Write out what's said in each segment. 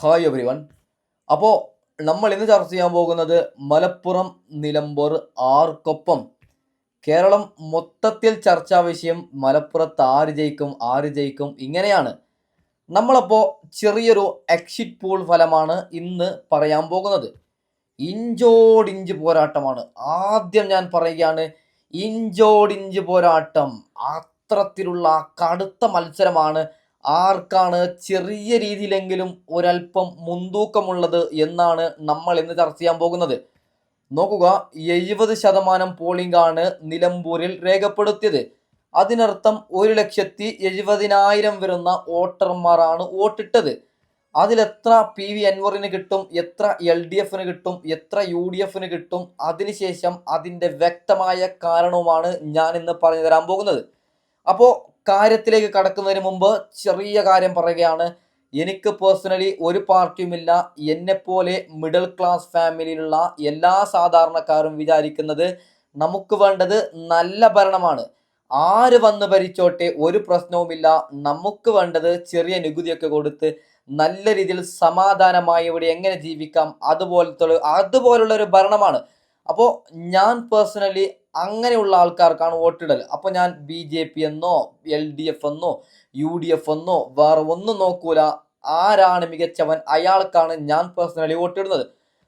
Hi every one അപ്പോൾ നമ്മൾ ഇന്ന് ചർച്ച ചെയ്യാൻ പോകുന്നത് മലപ്പുറം നിലമ്പൂർ ആർക്കൊപ്പം. കേരളം മൊത്തത്തിൽ ചർച്ചാ വിഷയം മലപ്പുറത്ത് ആര് ജയിക്കും ആര് ജയിക്കും ഇങ്ങനെയാണ്. നമ്മളപ്പോൾ ചെറിയൊരു എക്സിറ്റ് പോൾ ഫലമാണ് ഇന്ന് പറയാൻ പോകുന്നത്. ഇഞ്ചോടിഞ്ച് പോരാട്ടമാണ്. ആദ്യം ഞാൻ പറയുകയാണ് ഇഞ്ചോടിഞ്ച് പോരാട്ടം. അത്രത്തിലുള്ള കടുത്ത മത്സരമാണ് ആർക്കാണ് ചെറിയ രീതിയിലെങ്കിലും ഒരല്പം മുൻതൂക്കമുള്ളത് എന്നാണ് നമ്മൾ ഇന്ന് ചർച്ച ചെയ്യാൻ പോകുന്നത്. നോക്കുക എഴുപത് ശതമാനം ആണ് നിലമ്പൂരിൽ രേഖപ്പെടുത്തിയത്. അതിനർത്ഥം ഒരു ലക്ഷത്തി എഴുപതിനായിരം വരുന്ന വോട്ടർമാരാണ് വോട്ടിട്ടത്. അതിലെത്ര പി വി അൻവറിന് കിട്ടും എത്ര എൽ ഡി എഫിന് കിട്ടും എത്ര യു ഡി എഫിന് കിട്ടും അതിനുശേഷം അതിന്റെ വ്യക്തമായ കാരണവുമാണ് ഞാൻ ഇന്ന് പറഞ്ഞു തരാൻ പോകുന്നത്. അപ്പോൾ കാര്യത്തിലേക്ക് കടക്കുന്നതിന് മുമ്പ് ചെറിയ കാര്യം പറയുകയാണ്. എനിക്ക് പേഴ്സണലി ഒരു പാർട്ടിയുമില്ല എന്നെപ്പോലെ മിഡിൽ ക്ലാസ് ഫാമിലിയിലുള്ള എല്ലാ സാധാരണക്കാരും വിചാരിക്കുന്നത് നമുക്ക് വേണ്ടത് നല്ല ഭരണമാണ്. ആര് വന്ന് ഭരിച്ചോട്ടെ ഒരു പ്രശ്നവുമില്ല. നമുക്ക് വേണ്ടത് ചെറിയ നികുതിയൊക്കെ കൊടുത്ത് നല്ല രീതിയിൽ സമാധാനമായി ഇവിടെ എങ്ങനെ ജീവിക്കാം? അതുപോലത്തെ അതുപോലുള്ള ഒരു ഭരണമാണ്. അപ്പോൾ ഞാൻ പേഴ്സണലി അങ്ങനെയുള്ള ആൾക്കാർക്കാണ് വോട്ടിടൽ അപ്പോൾ ഞാൻ ബി ജെ പി എന്നോ എൽ ഡി എഫ് എന്നോ യു ഡി എഫ് എന്നോ വേറെ ഒന്നും നോക്കൂല. ആരാണ് മികച്ചവൻ? അയാൾക്കാണ് ഞാൻ പേഴ്സണലി വോട്ടിടുന്നത്.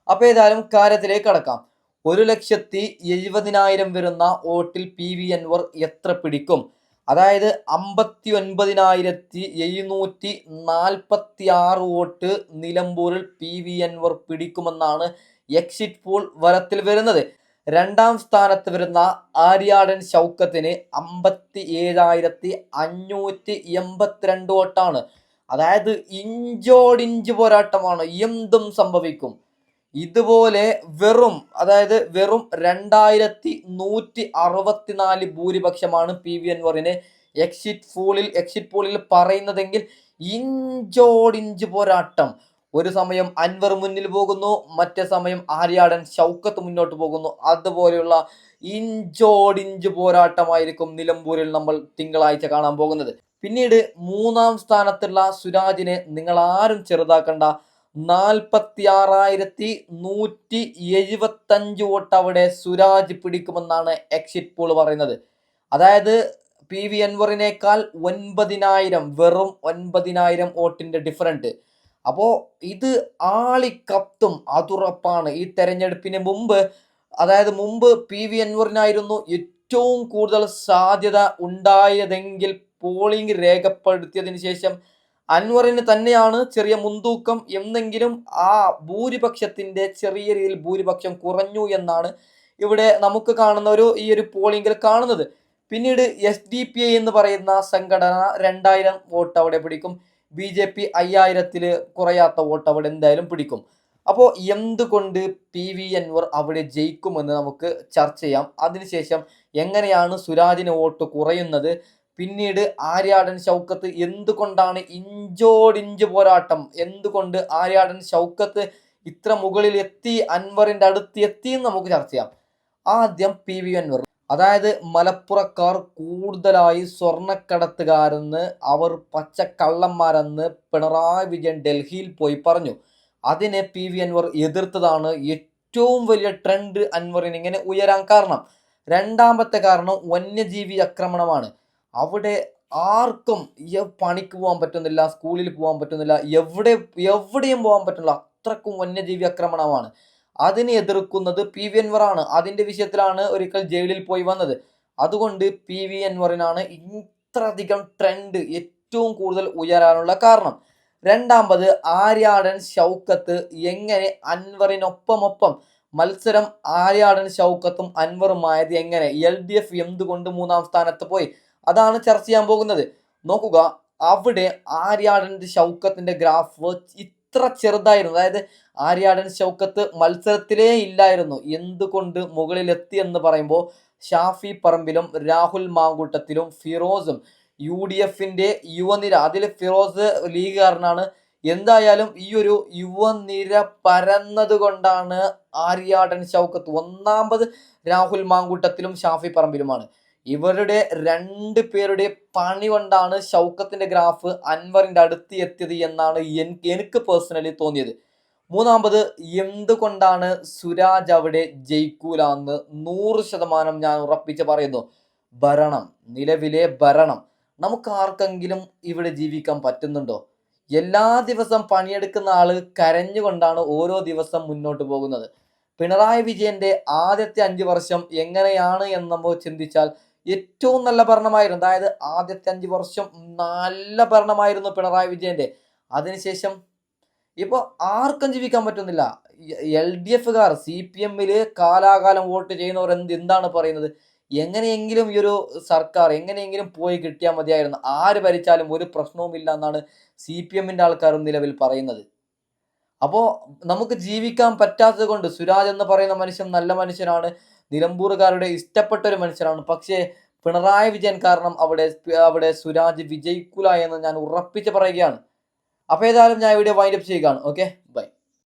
അപ്പോൾ ഏതായാലും കാര്യത്തിലേക്ക് കടക്കാം. ഒരു ലക്ഷത്തി എഴുപതിനായിരം വരുന്ന വോട്ടിൽ പി വി അൻവർ എത്ര പിടിക്കും? അതായത് അമ്പത്തി ഒൻപതിനായിരത്തി എഴുന്നൂറ്റി നാൽപ്പത്തി ആറ് വോട്ട് നിലമ്പൂരിൽ പി വി അൻവർ പിടിക്കുമെന്നാണ് എക്സിറ്റ് പോൾ വരത്തിൽ വരുന്നത്. രണ്ടാം സ്ഥാനത്ത് വരുന്ന ആര്യാടൻ ഷൗക്കത്തിന് അമ്പത്തി ഏഴായിരത്തി അഞ്ഞൂറ്റി എൺപത്തിരണ്ട് വോട്ടാണ്. അതായത് ഇഞ്ചോടിഞ്ച് പോരാട്ടമാണ്. എന്തും സംഭവിക്കും. ഇതുപോലെ വെറും അതായത് വെറും രണ്ടായിരത്തി നൂറ്റി അറുപത്തിനാല് ഭൂരിപക്ഷമാണ് പി വി അൻവറിന് എക്സിറ്റ് പൂളിൽ എക്സിറ്റ് പൂളിൽ പറയുന്നതെങ്കിൽ ഇഞ്ചോടിഞ്ച് പോരാട്ടം. ഒരു സമയം അൻവർ മുന്നിൽ പോകുന്നു മറ്റേ സമയം ആര്യാടൻ ഷൗക്കത്ത് മുന്നോട്ട് പോകുന്നു. അതുപോലെയുള്ള ഇഞ്ചോടിഞ്ച് പോരാട്ടമായിരിക്കും നിലമ്പൂരിൽ നമ്മൾ തിങ്കളാഴ്ച കാണാൻ പോകുന്നത്. പിന്നീട് മൂന്നാം സ്ഥാനത്തുള്ള സുരാജിനെ നിങ്ങൾ ആരും ചെറുതാക്കണ്ട. നാൽപ്പത്തി ആറായിരത്തി നൂറ്റി എഴുപത്തഞ്ച് വോട്ട് അവിടെ സുരാജ് പിടിക്കുമെന്നാണ് എക്സിറ്റ് പോൾ പറയുന്നത്. അതായത് പി വി അൻവറിനേക്കാൾ ഒൻപതിനായിരം വെറും ഒൻപതിനായിരം വോട്ടിന്റെ ഡിഫറന്റ് അപ്പോൾ ഇത് ആളിക്കത്തും അതുറപ്പാണ്. ഈ തെരഞ്ഞെടുപ്പിന് മുമ്പ് അതായത് മുമ്പ് പി വി അൻവറിനായിരുന്നു ഏറ്റവും കൂടുതൽ സാധ്യത ഉണ്ടായതെങ്കിൽ പോളിംഗ് രേഖപ്പെടുത്തിയതിന് ശേഷം അൻവറിന് തന്നെയാണ് ചെറിയ മുൻതൂക്കം എന്നെങ്കിലും ആ ഭൂരിപക്ഷത്തിന്റെ ചെറിയ രീതിയിൽ ഭൂരിപക്ഷം കുറഞ്ഞു എന്നാണ് ഇവിടെ നമുക്ക് കാണുന്ന ഒരു ഈ ഒരു പോളിംഗിൽ കാണുന്നത്. പിന്നീട് എസ് ഡി പി ഐ എന്ന് പറയുന്ന സംഘടന രണ്ടായിരം വോട്ട് അവിടെ പിടിക്കും. ബി ജെ പി അയ്യായിരത്തിൽ കുറയാത്ത വോട്ട് അവിടെ എന്തായാലും പിടിക്കും. അപ്പോൾ എന്തുകൊണ്ട് പി വി അൻവർ അവിടെ ജയിക്കുമെന്ന് നമുക്ക് ചർച്ച ചെയ്യാം. അതിനുശേഷം എങ്ങനെയാണ് സുരാജിന് വോട്ട് കുറയുന്നത്? പിന്നീട് ആര്യാടൻ ഷൗക്കത്ത് എന്തുകൊണ്ടാണ് ഇഞ്ചോടിഞ്ച് പോരാട്ടം? എന്തുകൊണ്ട് ആര്യാടൻ ഷൗക്കത്ത് ഇത്ര മുകളിൽ എത്തി അൻവറിന്റെ അടുത്ത് എത്തി എന്ന് നമുക്ക് ചർച്ച ചെയ്യാം. ആദ്യം പി വി അൻവർ. അതായത് മലപ്പുറക്കാർ കൂടുതലായി സ്വർണക്കടത്തുകാരെന്ന് അവർ പച്ചക്കള്ളന്മാരെന്ന് പിണറായി വിജയൻ ഡൽഹിയിൽ പോയി പറഞ്ഞു. അതിനെ പി വി അൻവർ എതിർത്തതാണ് ഏറ്റവും വലിയ ട്രെൻഡ് അൻവറിന് ഇങ്ങനെ ഉയരാൻ കാരണം. രണ്ടാമത്തെ കാരണം വന്യജീവി ആക്രമണമാണ്. അവിടെ ആർക്കും പണിക്ക് പോകാൻ പറ്റുന്നില്ല സ്കൂളിൽ പോകാൻ പറ്റുന്നില്ല എവിടെ എവിടെയും പോകാൻ പറ്റുന്നില്ല അത്രക്കും വന്യജീവി ആക്രമണമാണ്. അതിനെ എതിർക്കുന്നത് പി വി അൻവറാണ് അതിന്റെ വിഷയത്തിലാണ് ഒരിക്കൽ ജയിലിൽ പോയി വന്നത്. അതുകൊണ്ട് പി വി അൻവറിനാണ് ഇത്രയധികം ട്രെൻഡ് ഏറ്റവും കൂടുതൽ ഉയരാനുള്ള കാരണം. രണ്ടാമത് ആര്യാടൻ ഷൗക്കത്ത് എങ്ങനെ അൻവറിനൊപ്പമൊപ്പം മത്സരം ആര്യാടൻ ഷൗക്കത്തും അൻവറുമായത് എങ്ങനെ? എൽ ഡി എഫ് എന്തുകൊണ്ട് മൂന്നാം സ്ഥാനത്ത് പോയി? അതാണ് ചർച്ച ചെയ്യാൻ പോകുന്നത്. നോക്കുക അവിടെ ആര്യാടന്റെ ഷൗക്കത്തിന്റെ ഗ്രാഫ് ഇത്ര ചെറുതായിരുന്നു. അതായത് ആര്യാടൻ ഷൗക്കത്ത് മത്സരത്തിലേ ഇല്ലായിരുന്നു. എന്തുകൊണ്ട് മുകളിലെത്തി എന്ന് പറയുമ്പോൾ ഷാഫി പറമ്പിലും രാഹുൽ മാങ്കൂട്ടത്തിലും ഫിറോസും യു ഡി എഫിന്റെ യുവനിര അതിൽ ഫിറോസ് ലീഗുകാരനാണ്. എന്തായാലും ഈ ഒരു യുവനിര പരന്നത് കൊണ്ടാണ് ആര്യാടൻ ഷൗക്കത്ത് ഒന്നാമത് രാഹുൽ മാങ്കൂട്ടത്തിലും ഷാഫി പറമ്പിലുമാണ്. ഇവരുടെ രണ്ട് പേരുടെ പണി കൊണ്ടാണ് ഷൗക്കത്തിന്റെ ഗ്രാഫ് അൻവറിന്റെ അടുത്ത് എത്തിയത് എന്നാണ് എനിക്ക് പേഴ്സണലി തോന്നിയത്. മൂന്നാമത് എന്തുകൊണ്ടാണ് സുരാജ് അവിടെ ജയിക്കൂല എന്ന് നൂറ് ശതമാനം ഞാൻ ഉറപ്പിച്ച് പറയുന്നു. ഭരണം നിലവിലെ ഭരണം. നമുക്ക് ആർക്കെങ്കിലും ഇവിടെ ജീവിക്കാൻ പറ്റുന്നുണ്ടോ? എല്ലാ ദിവസം പണിയെടുക്കുന്ന ആൾ കരഞ്ഞുകൊണ്ടാണ് ഓരോ ദിവസം മുന്നോട്ട് പോകുന്നത്. പിണറായി വിജയന്റെ ആദ്യത്തെ അഞ്ച് വർഷം എങ്ങനെയാണ് എന്ന് നമ്മൾ ചിന്തിച്ചാൽ ഏറ്റവും നല്ല ഭരണമായിരുന്നു. അതായത് ആദ്യത്തെ അഞ്ച് വർഷം നല്ല ഭരണമായിരുന്നു പിണറായി വിജയന്റെ. അതിനുശേഷം ഇപ്പോൾ ആർക്കും ജീവിക്കാൻ പറ്റുന്നില്ല. എൽ ഡി എഫുകാർ സി പി എമ്മിൽ കാലാകാലം വോട്ട് ചെയ്യുന്നവർ എന്ത് എന്താണ് പറയുന്നത്? എങ്ങനെയെങ്കിലും ഈ ഒരു സർക്കാർ എങ്ങനെയെങ്കിലും പോയി കിട്ടിയാൽ മതിയായിരുന്നു. ആര് ഭരിച്ചാലും ഒരു പ്രശ്നവുമില്ല എന്നാണ് സി പി എമ്മിന്റെ ആൾക്കാർ നിലവിൽ പറയുന്നത്. അപ്പോൾ നമുക്ക് ജീവിക്കാൻ പറ്റാത്തത് കൊണ്ട് സുരാജ് എന്ന് പറയുന്ന മനുഷ്യൻ നല്ല മനുഷ്യനാണ്. നിലമ്പൂറുകാരുടെ ഇഷ്ടപ്പെട്ട ഒരു മനുഷ്യരാണ് പക്ഷേ പിണറായി വിജയൻ കാരണം അവിടെ അവിടെ സുരാജ് വിജയിക്കൂല എന്ന് ഞാൻ ഉറപ്പിച്ച് പറയുകയാണ്. അപ്പോൾ ഏതായാലും ഞാൻ ഇവിടെ വൈൻഡപ്പ് ചെയ്യുകയാണ്. Okay bye